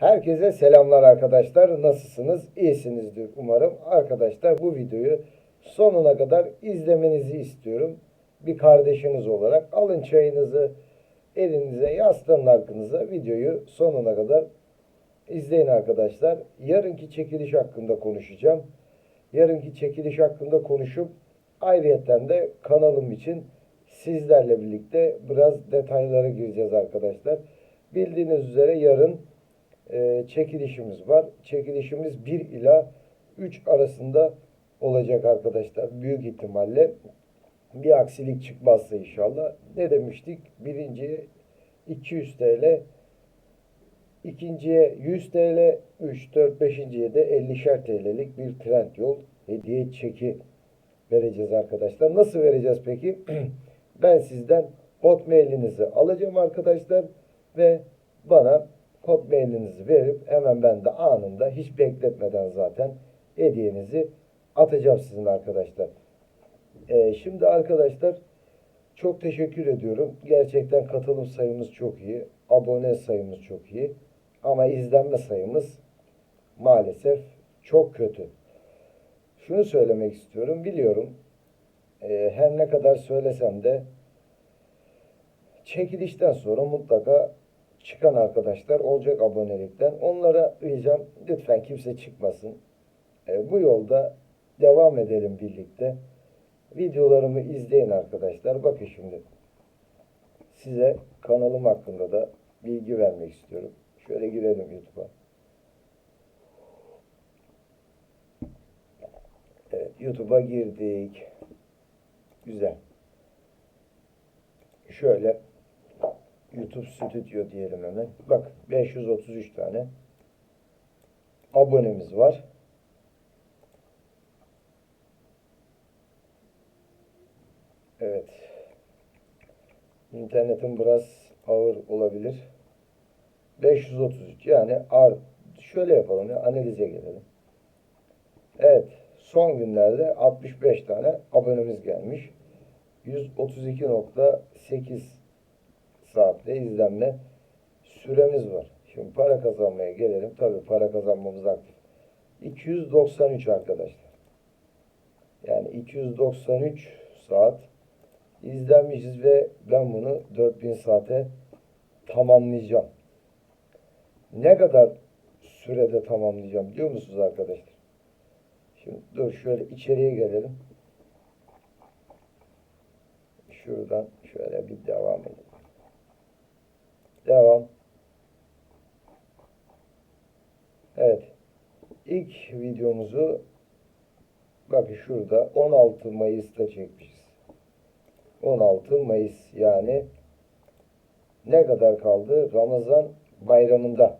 Herkese selamlar arkadaşlar. Nasılsınız? İyisinizdir umarım. Arkadaşlar bu videoyu sonuna kadar izlemenizi istiyorum. Bir kardeşiniz olarak alın çayınızı elinize yaslanın arkanıza videoyu sonuna kadar izleyin arkadaşlar. Yarınki çekiliş hakkında konuşacağım. Yarınki çekiliş hakkında konuşup ayrıyeten de kanalım için sizlerle birlikte biraz detaylara gireceğiz arkadaşlar. Bildiğiniz üzere yarın e, çekilişimiz var. Çekilişimiz 1 ila 3 arasında olacak arkadaşlar. Büyük ihtimalle bir aksilik çıkmazsa inşallah. Ne demiştik? Birinciye 200 TL, ikinciye 100 TL, 3, 4, 5.ye de 50'şer TL'lik bir trend yol hediye çeki vereceğiz arkadaşlar. Nasıl vereceğiz peki? ben sizden hotmailinizi alacağım arkadaşlar ve bana hotmailinizi verip hemen ben de anında hiç bekletmeden zaten hediyenizi atacağım sizin arkadaşlar. Ee, şimdi arkadaşlar çok teşekkür ediyorum. Gerçekten katılım sayımız çok iyi. Abone sayımız çok iyi. Ama izlenme sayımız maalesef çok kötü. Şunu söylemek istiyorum. Biliyorum e, her ne kadar söylesem de çekilişten sonra mutlaka çıkan arkadaşlar olacak abonelikten. Onlara ricam lütfen kimse çıkmasın. E, bu yolda devam edelim birlikte. Videolarımı izleyin arkadaşlar. Bakın şimdi size kanalım hakkında da bilgi vermek istiyorum. Şöyle girelim YouTube'a. Evet, YouTube'a girdik. Güzel. Şöyle YouTube Studio diyelim hemen. Bak 533 tane abonemiz var. Evet. İnternetim biraz ağır olabilir. 533 yani ar şöyle yapalım ya analize gelelim. Evet. Son günlerde 65 tane abonemiz gelmiş. 132.8 saatte izlenme süremiz var. Şimdi para kazanmaya gelelim. Tabii para kazanmamız aktif. 293 arkadaşlar. Yani 293 saat izlenmişiz ve ben bunu 4000 saate tamamlayacağım. Ne kadar sürede tamamlayacağım biliyor musunuz arkadaşlar? Şimdi dur şöyle içeriye gelelim. Şuradan şöyle bir devam edelim. Devam. Evet. İlk videomuzu bakın şurada 16 Mayıs'ta çekmişiz. 16 Mayıs yani ne kadar kaldı? Ramazan bayramında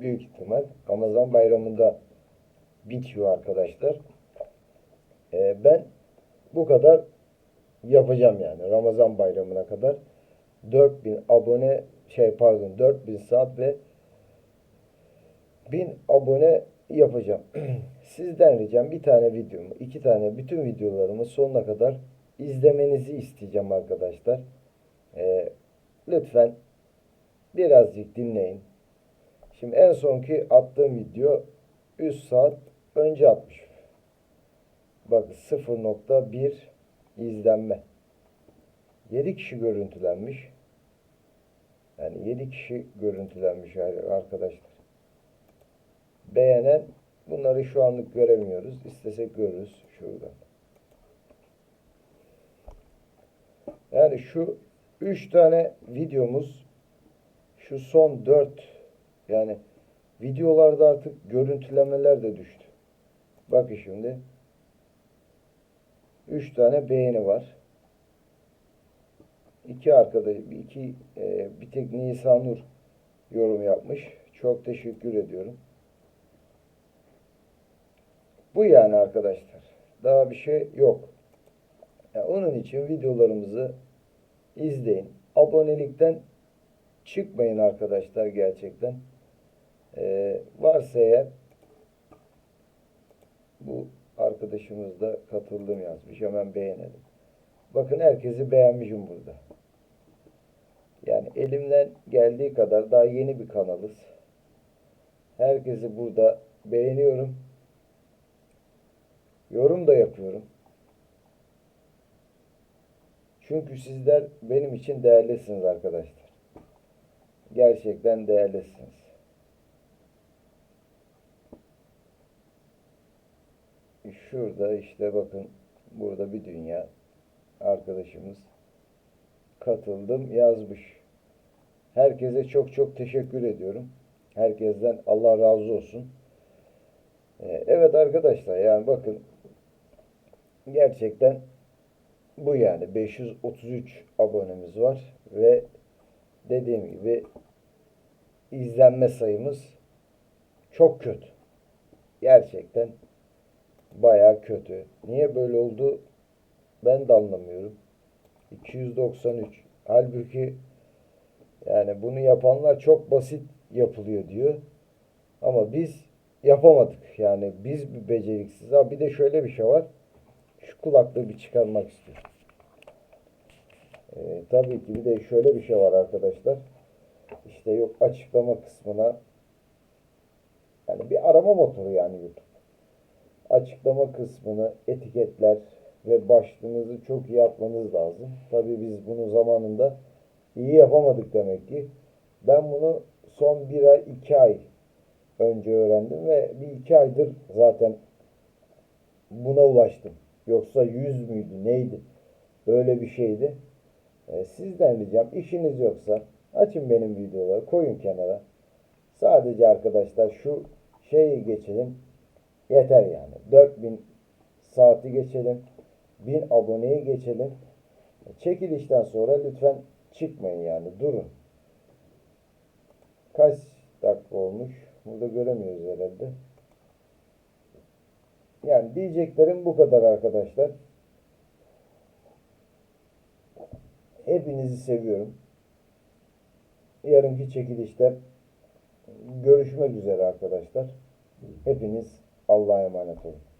büyük ihtimal Ramazan bayramında bitiyor arkadaşlar. Ee, ben bu kadar yapacağım yani Ramazan bayramına kadar 4000 abone şey pardon 4000 saat ve 1000 abone yapacağım. Sizden ricam bir tane videomu, iki tane bütün videolarımı sonuna kadar izlemenizi isteyeceğim arkadaşlar. Ee, lütfen birazcık dinleyin. Şimdi en sonki attığım video 3 saat önce atmış. Bak 0.1 izlenme. 7 kişi görüntülenmiş. Yani 7 kişi görüntülenmiş arkadaşlar. Beğenen bunları şu anlık göremiyoruz. İstesek görürüz şuradan. Yani şu 3 tane videomuz şu son 4 yani videolarda artık görüntülemeler de düştü. Bakın şimdi 3 tane beğeni var. İki arkadaş, iki e, bir tek Nisan Nur yorum yapmış. Çok teşekkür ediyorum. Bu yani arkadaşlar. Daha bir şey yok. Yani onun için videolarımızı izleyin. Abonelikten çıkmayın arkadaşlar gerçekten. Ee, varsa eğer bu arkadaşımız da katıldım yazmış. Hemen beğenelim. Bakın herkesi beğenmişim burada. Yani elimden geldiği kadar daha yeni bir kanalız. Herkesi burada beğeniyorum. Yorum da yapıyorum. Çünkü sizler benim için değerlisiniz arkadaşlar. Gerçekten değerlisiniz. Şurada işte bakın burada bir dünya arkadaşımız katıldım yazmış. Herkese çok çok teşekkür ediyorum. Herkesten Allah razı olsun. Ee, Evet arkadaşlar yani bakın gerçekten bu yani 533 abonemiz var ve dediğim gibi izlenme sayımız çok kötü. Gerçekten baya kötü. Niye böyle oldu ben de anlamıyorum. 293. Halbuki yani bunu yapanlar çok basit yapılıyor diyor. Ama biz yapamadık. Yani biz bir beceriksiz. Ha bir de şöyle bir şey var. Şu kulaklığı bir çıkarmak istiyorum. Ee, tabii ki bir de şöyle bir şey var arkadaşlar. İşte yok açıklama kısmına yani bir arama motoru yani YouTube. Açıklama kısmını etiketler ve başlığınızı çok iyi yapmanız lazım. Tabii biz bunu zamanında iyi yapamadık demek ki. Ben bunu son bir ay, iki ay önce öğrendim ve bir iki aydır zaten buna ulaştım. Yoksa yüz müydü neydi? Böyle bir şeydi. E, sizden ricam işiniz yoksa açın benim videoları koyun kenara. Sadece arkadaşlar şu şeyi geçelim. Yeter yani. 4000 saati geçelim. 1000 aboneyi geçelim. Çekilişten sonra lütfen çıkmayın yani. Durun. Kaç dakika olmuş? Burada göremiyoruz herhalde. Yani diyeceklerim bu kadar arkadaşlar. Hepinizi seviyorum. Yarınki çekilişte görüşmek üzere arkadaşlar. Hepiniz Allah'a emanet olun.